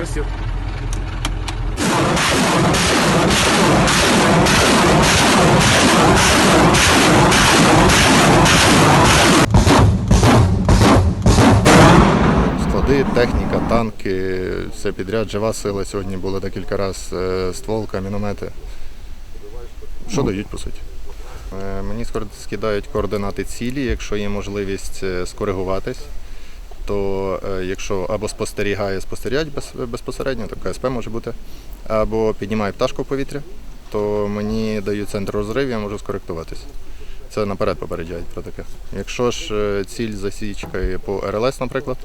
красиво. Склади, техніка, танки, все підряд, жива сила. Сьогодні було декілька разів е, стволка, міномети. Що дають, по суті? Е, Мені скидають координати цілі, якщо є можливість е, скоригуватись, то е, якщо або спостерігає, спостерігають без, безпосередньо, то КСП може бути, або піднімає пташку в повітря, то мені дають центр розриву, я можу скоректуватись. Це наперед попереджають про таке. Якщо ж е, ціль засічка по РЛС, наприклад,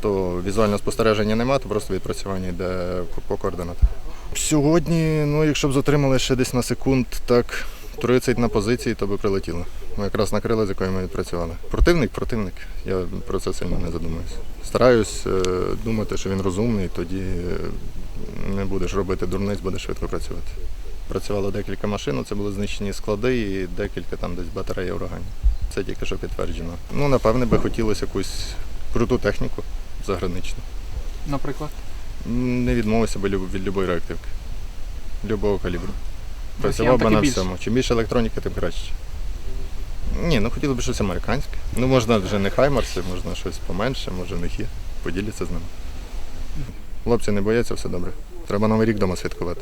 то візуального спостереження немає, то просто відпрацювання йде по координатах. Сьогодні, ну якщо б затримали ще десь на секунд, так 30 на позиції, то би прилетіло. Ми якраз накрили, з якою ми відпрацювали. Противник, противник. Я про це сильно не задумуюся. Стараюсь е, думати, що він розумний, тоді е, не будеш робити дурниць, будеш швидко працювати. Працювало декілька машин, це були знищені склади і декілька там десь батареї ураганів. Це тільки що підтверджено. Ну, напевне, би хотілося якусь круту техніку заграничну. Наприклад. Не відмовився би від будь-якої реактивки, любого калібру. Працював би на більше. всьому. Чим більше електроніки, тим краще. Ні, ну хотілося б щось американське. Ну, можна вже не хаймарси, можна щось поменше, може не них є. Поділіться з ними. Хлопці не бояться, все добре. Треба Новий рік вдома святкувати.